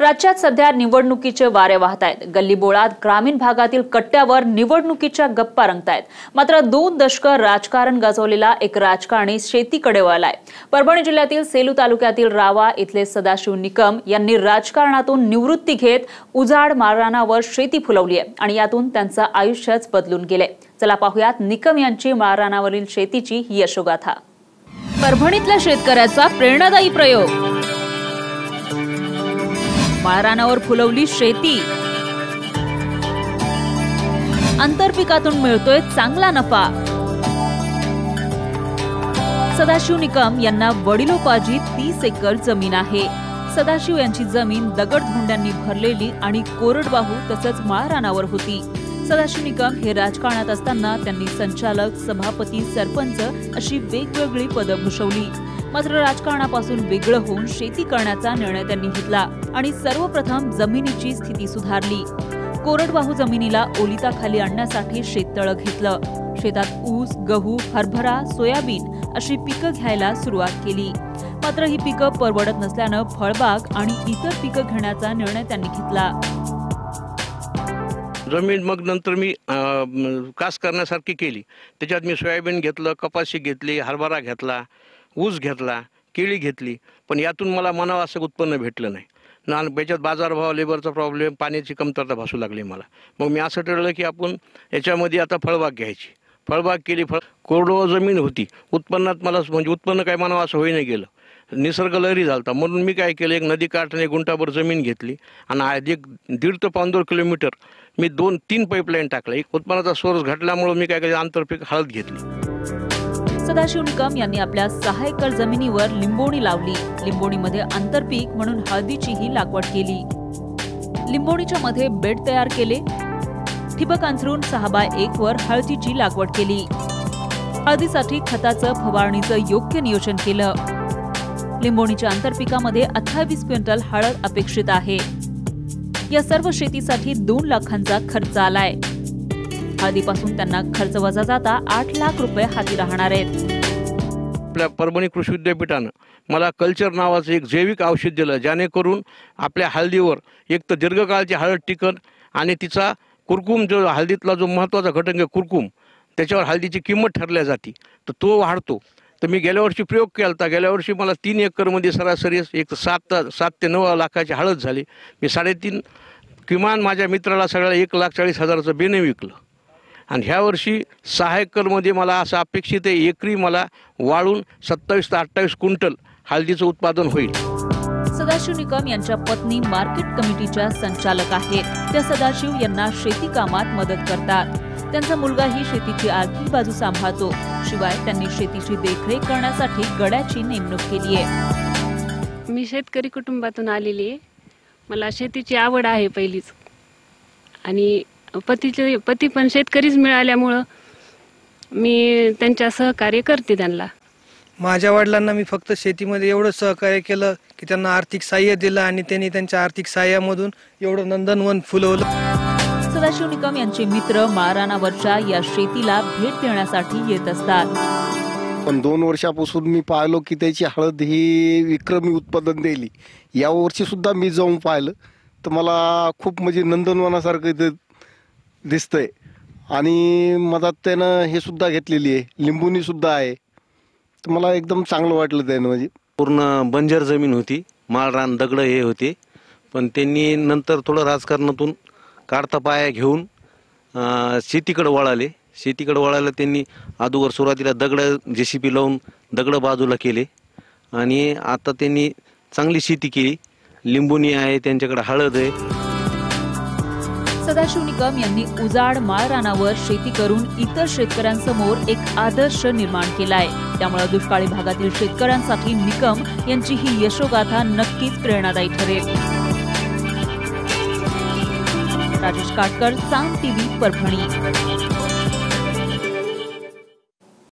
राज्यात सध्या निवडणुकीचे वारे वाहत आहेत. गल्लीबोळात ग्रामीण भागातील कट्ट्यावर निवडणुकीच्या गप्पा रंगतायत. मात्र दोन दशकं राजकारण गाजवलेला एक राजकारणी शेतीकडे वळलाय. परभणी जिल्ह्यातील सेलू तालुक्यातील रावा इथले सदाशिव निकम यांनी राजकारणातून निवृत्ती घेत उजाड माळरानावर शेती फुलवली आहे आणि यातून त्यांचं आयुष्यच बदलून गेले चला पाहुयात निकम यांची माळरानावरील शेतीची ही यशोगाथा. परभणीतल्या शेतकऱ्याचा प्रेरणादायी प्रयोग. माळरानावर फुलवली शेती. आंतरपिकातून मिळतोय चांगला नफा. सदाशिव निकम यांना वडिलोपाजी तीस एकर जमीन आहे. सदाशिव यांची जमीन दगडधोंड्यांनी भरलेली आणि कोरडवाहू तसंच माळरानावर होती. सदाशिव निकम हे राजकारणात असताना त्यांनी संचालक सभापती सरपंच अशी वेगवेगळी पदं भूषवली. मात्र राजकारणापासून वेगळं होऊन शेती करण्याचा निर्णय त्यांनी घेतला आणि सर्वप्रथम जमिनीची स्थिती सुधारली. कोरडवाहू जमिनीला ओलिताखाली आणण्यासाठी शेततळं घेतलं. शेतात ऊस गहू हरभरा सोयाबीन अशी पिकं घ्यायला सुरुवात केली. मात्र ही पिकं परवडत नसल्यानं फळबाग आणि इतर पिकं घेण्याचा निर्णय त्यांनी घेतला. जमीन मग नंतर मी कास करण्यासारखी केली. त्याच्यात मी सोयाबीन घेतलं कपाशी घेतली हरभरा घेतला. ऊस घेतला केळी घेतली पण यातून मला म्हणावं असं उत्पन्न भेटलं नाही. ना याच्यात बाजारभाव लेबरचा प्रॉब्लेम पाण्याची कमतरता भासू लागली मला. मग मी असं ठरलं की आपण याच्यामध्ये आता फळबाग घ्यायची. फळबाग केली फळ कोरडो जमीन होती. उत्पन्नात मला म्हणजे उत्पन्न काय म्हणावं असं होईना गेलं. निसर्ग लहरी झालता. म्हणून मी काय केलं एक नदी काठाने गुंठाभर जमीन घेतली आणि एक दीड ते पाऊण किलोमीटर मी दोन तीन पाईपलाईन टाकलं एक उत्पन्नाचा सोर्स घटल्यामुळं मी काय केलं आंतरपीक हळद घेतली. सदाशिव निकम यांनी आपल्या सहा एकर जमिनीवर लिंबोणी लावली. लिंबोणीमध्ये आंतरपीक म्हणून हळदीचीही लागवड केली. लिंबोणीच्या मध्ये बेड तयार केले. ठिबक अंथरून सहा बाय एक वर हळदीची लागवड केली. हळदीसाठी खताचं फवारणीचं योग्य नियोजन केलं. लिंबोणीच्या आंतरपिकामध्ये अठ्ठावीस क्विंटल हळद अपेक्षित आहे. या सर्व शेतीसाठी दोन लाखांचा खर्च आलाय. हळदीपासून त्यांना खर्च वजा जाता आठ लाख रुपये हाती राहणार आहेत. आपल्या परभणी कृषी विद्यापीठानं मला कल्चर नावाचं एक जैविक औषध दिलं जेणेकरून आपल्या हळदीवर एक तर दीर्घकाळची हळद टिकन आणि तिचा कुरकुम जो हळदीतला जो महत्त्वाचा घटक आहे कुरकुम त्याच्यावर हळदीची किंमत ठरल्या जाते. तर तो वाढतो. तर मी गेल्या वर्षी प्रयोग केला होता गेल्या वर्षी मला तीन एकरमध्ये सरासरी एक सात सात ते नऊ लाखाची हळद झाली. मी साडेतीन किमान माझ्या मित्राला सगळ्याला एक लाख चाळीस हजाराचं बेने विकलं. आणि ह्या वर्षी सहा एकरमध्ये मला असं अपेक्षित आहे एकरी मला वाळून सत्तावीस ते अठ्ठावीस क्विंटल हळदीचं उत्पादन होईल. सदाशिव निकम यांच्या पत्नी मार्केट कमिटीच्या संचालक आहेत. त्या सदाशिव यांना शेती कामात मदत करतात. त्यांचा मुलगाही शेतीची आर्थिक बाजू सांभाळतो. शिवाय त्यांनी शेतीची देखरेख करण्यासाठी गड्याची नेमणूक केली आहे. मी शेतकरी कुटुंबातून आलेली आहे. मला शेतीची आवड आहे पहिलीच. आणि पतीचे पती पण शेतकरीच मिळाल्यामुळं मी त्यांच्या सहकार्य करते त्यांना. माझ्या वडिलांना मी फक्त शेतीमध्ये एवढं सहकार्य केलं की त्यांना आर्थिक सहाय्य दिलं आणि त्यांनी त्यांच्या आर्थिक सहाय्यामधून एवढं नंदनवन फुलवलं. सदाशिव निकम यांचे मित्र माळरानावरच्या या शेतीला भेट देण्यासाठी येत असतात. पण दोन वर्षापासून मी पाहिलो की त्याची हळद ही विक्रमी उत्पादन दिली. या वर्षी सुद्धा मी जाऊन पाहिलं. तर मला खूप म्हणजे नंदनवनासारखं दिसतंय. आणि मधात त्यानं हे सुद्धा घेतलेली आहे. लिंबूनी सुद्धा आहे. तर मला एकदम चांगलं वाटलं त्यानं म्हणजे. पूर्ण बंजर जमीन होती. माळरान दगडं हे होते. पण त्यांनी नंतर थोडं राजकारणातून काढता पाया घेऊन शेतीकडे वळाले. शेतीकडे वळायला त्यांनी अगोदर सुरुवातीला दगडं जे सी पी लावून दगडं बाजूला केले. आणि आता त्यांनी चांगली शेती केली. लिंबुनी आहे त्यांच्याकडे हळद आहे. सदाशिव निकम यांनी उजाड माळरानावर शेती करून इतर शेतकऱ्यांसमोर एक आदर्श निर्माण केलाय. त्यामुळे दुष्काळी भागातील शेतकऱ्यांसाठी निकम यांची ही यशोगाथा नक्कीच प्रेरणादायी ठरेल. राजेश काटकर साम टीव्ही परभणी.